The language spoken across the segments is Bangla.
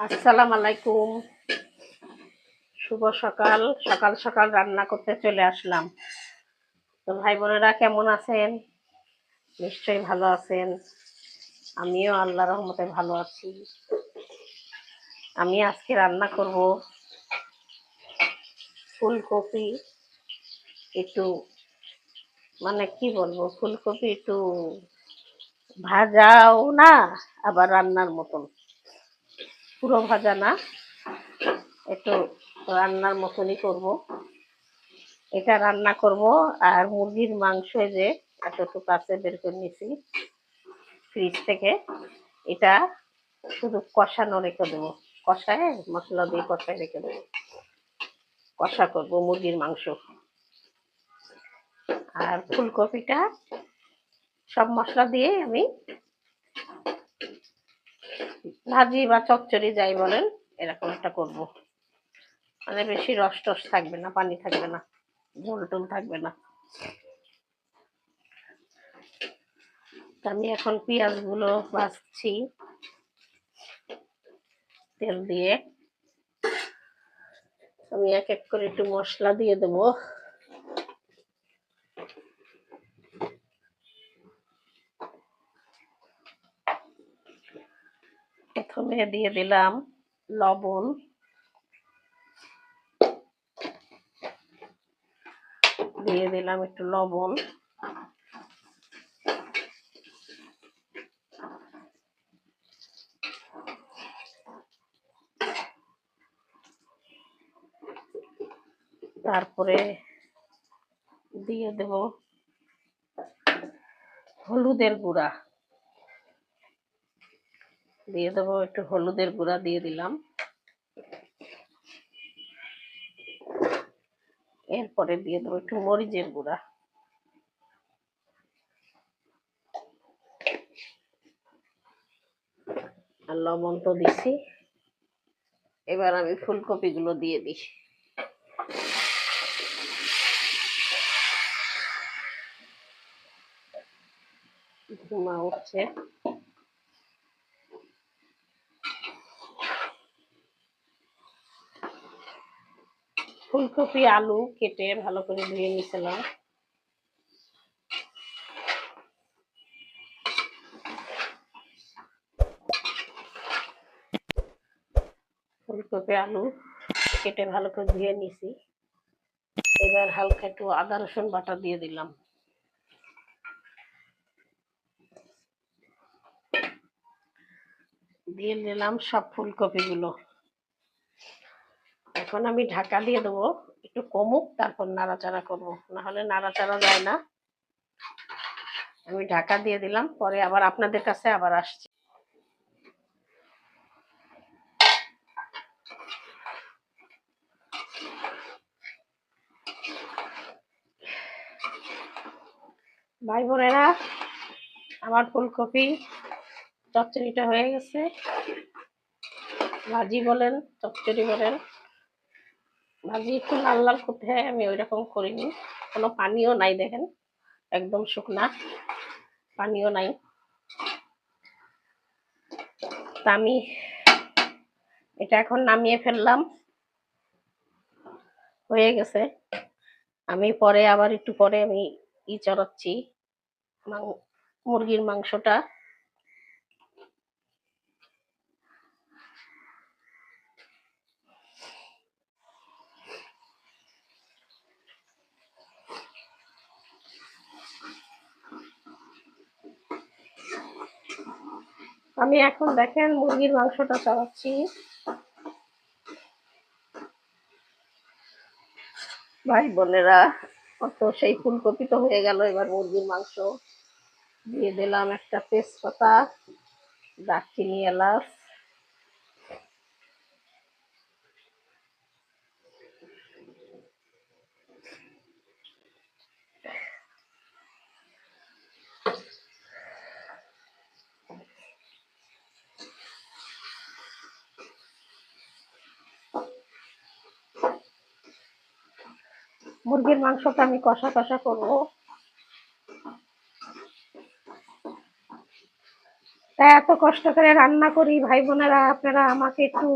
আসসালাম আলাইকুম। শুভ সকাল। সকাল সকাল রান্না করতে চলে আসলাম। তো ভাই বোনেরা কেমন আছেন? নিশ্চয়ই ভালো আছেন। আমিও আল্লাহ রহমতে ভালো আছি। আমি আজকে রান্না করব ফুলকপি একটু মানে কি বলব, ফুলকপি একটু ভাজাও না, আবার রান্নার মতন। পুরো ভাজা না। একটু রান্নার মতনই করব। এটা রান্না করব আর মুরগির মাংস যে এতটুকু কাছে বের করে নিয়েছি ফ্রিজ থেকে। এটা শুধু কষানো রেখে দেবো। কষায় মশলা দিয়ে কষায় রেখে দেবো। কষা করব মুরগির মাংস। আর ফুলকপিটা সব মশলা দিয়ে আমি ভাজি বা চচ্চড়ি যাই বলেন, এরকম একটা করব। মানে বেশি রস টস থাকবে না, পানি থাকবে না ঝোল টোল থাকবে না। আমি এখন পেঁয়াজগুলো ভাজছি, তেল দিয়ে। আমি এক এক করে একটু মশলা দিয়ে দেবো। প্রথমে দিয়ে দিলাম লবণ। দিয়ে দিলাম একটু লবণ। তারপরে দিয়ে দেব হলুদের গুঁড়া। দিয়ে দেবো, একটু হলুদের গুঁড়া দিয়ে দিলাম। এরপরে দিয়ে দেবো একটু মরিচের গুঁড়া। আর লবণ তো দিছি। এবার আমি ফুলকপি গুলো দিয়ে দিই। ধুমা উঠছে। ফুলকপি, আলু কেটে ভালো করে ধুয়ে নিয়েছিলাম। ফুলকপি, আলু কেটে ভালো করে ধুয়ে নিছি এবার হালকা একটু আদা, রসুন বাটা দিয়ে দিলাম। দিয়ে দিলাম সব ফুলকপি গুলো এখন আমি ঢাকা দিয়ে দেবো। একটু কমুক, তারপর নাড়াচাড়া করব। না হলে নাড়াচাড়া যায় না। আমি ঢাকা দিয়ে দিলাম, পরে আবার আপনাদের কাছে আবার আসছি। ভাই বোনেরা, আমার ফুলকপি চচ্চড়িটা হয়ে গেছে। ভাজি বলেন, চচ্চড়ি বলেন। ভাজি একটু লাল লাল করতে হয়, আমি ওই রকম করিনি। কোনো পানিও নাই দেখেন, একদম শুকনা। পানিও নাই। তা আমি এটা এখন নামিয়ে ফেললাম। হয়ে গেছে। আমি পরে আবার একটু পরে আমি ই চড়াচ্ছি মুরগির মাংসটা। আমি এখন দেখেন মুরগির মাংসটা চালাচ্ছি। ভাই বোনেরা, অত সেই ফুলকপি তো হয়ে গেল, এবার মুরগির মাংস। দিয়ে দিলাম একটা তেজপাতা দারচিনি এলাচ। মুরগির মাংসটা আমি কষা কষা করব। তা এত কষ্ট করে রান্না করি, ভাই বোনেরা, আপনারা আমাকে একটু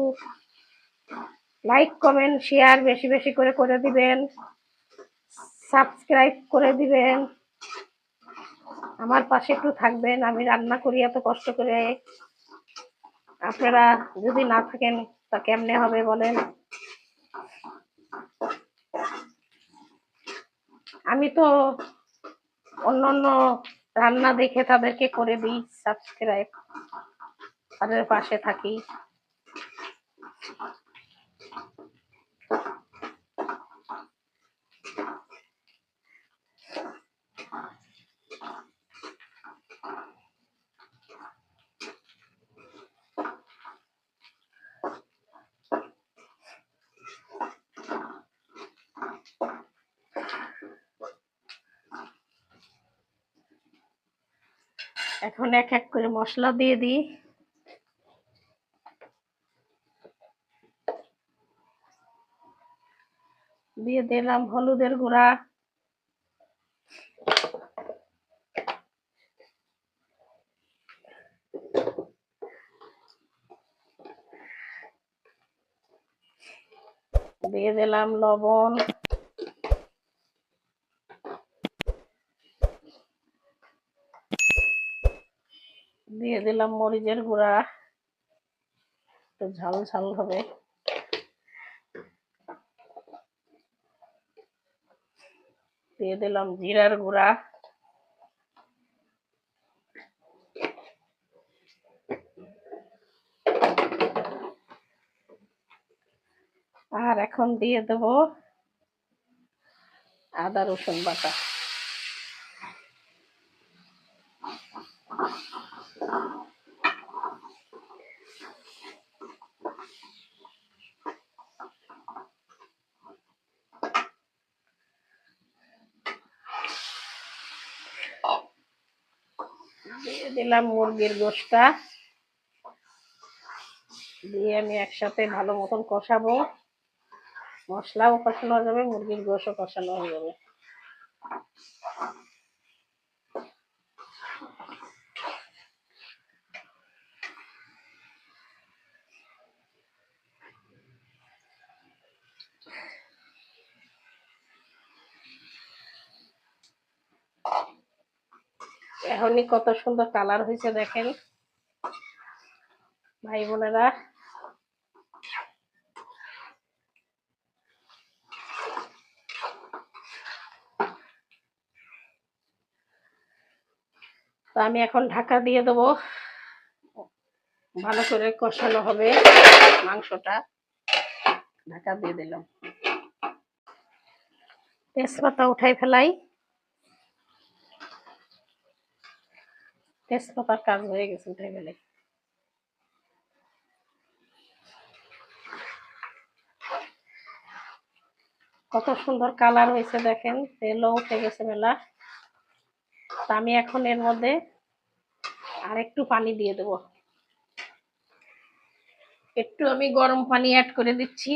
লাইক কমেন্ট শেয়ার বেশি বেশি করে করে দিবেন সাবস্ক্রাইব করে দিবেন। আমার পাশে একটু থাকবেন, আমি রান্না করি এত কষ্ট করে। আপনারা যদি না থাকেন, তা কেমনে হবে বলেন? আমি তো অন্য অন্য রান্না দেখে তাদেরকে করে দিই সাবস্ক্রাইব তাদের পাশে থাকি। এখন এক এক করে মশলা দিয়ে দিই। দিয়ে দিলাম হলুদের গুঁড়া। দিয়ে দিলাম লবণ দিয়ে দিলাম মরিচের গুঁড়া। একটু ঝাল ঝাল হবে। দিয়ে দিলাম জিরার গুঁড়া। আর এখন দিয়ে দেব আদা রসুন বাটা দিয়ে দিলাম মুরগির গোশটা। দিয়ে আমি একসাথে ভালো মতন কষাবো। মশলাও কষানো হয়ে যাবে, মুরগির গোশও কষানো হয়ে যাবে। এখনই কত সুন্দর কালার হয়েছে দেখেন। ভাই বোনেরা। তো আমি এখন ঢাকা দিয়ে দেবো। ভালো করে কষানো হবে মাংসটা। ঢাকা দিয়ে দিলাম। তেজপাতা উঠাই ফেলাই। তেজপাতার কাজ হয়ে গেছে উঠে ফেলে। কত সুন্দর কালার হয়েছে দেখেন, তেলও উঠে গেছে মেলা তা আমি এখন এর মধ্যে আর একটু পানি দিয়ে দেব। একটু আমি গরম পানি অ্যাড করে দিচ্ছি।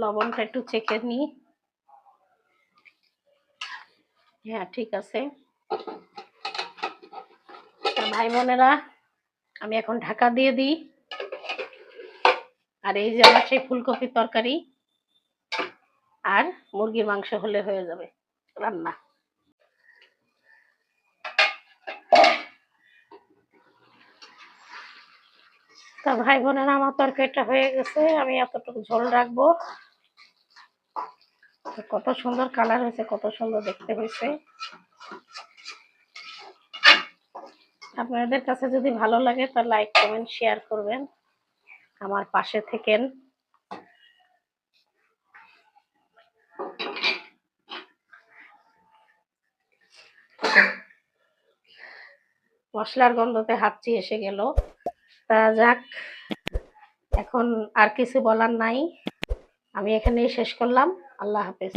লবণটা একটু চেখে নিই হ্যাঁ ঠিক আছে। ভাই বোনেরা, আমি এখন ঢাকা দিয়ে দিই। আর এই যে আমার সেই ফুলকপির তরকারি, আর মুরগির মাংস হলে হয়ে যাবে রান্না। তা ভাই বোনেরা, আমার তরকারিটা হয়ে গেছে, আমি এতটুকু ঝোল রাখব। কত সুন্দর কালার হয়েছে, কত সুন্দর দেখতে হয়েছে। আপনাদের কাছে যদি ভালো লাগে তা লাইক কমেন্ট শেয়ার করবেন। আমার পাশে থেকেন। মশলার গন্ধতে হাঁচি এসে গেল। তা যাক, এখন আর কিছু বলার নাই। আমি এখানেই শেষ করলাম। আল্লাহ হাফেজ।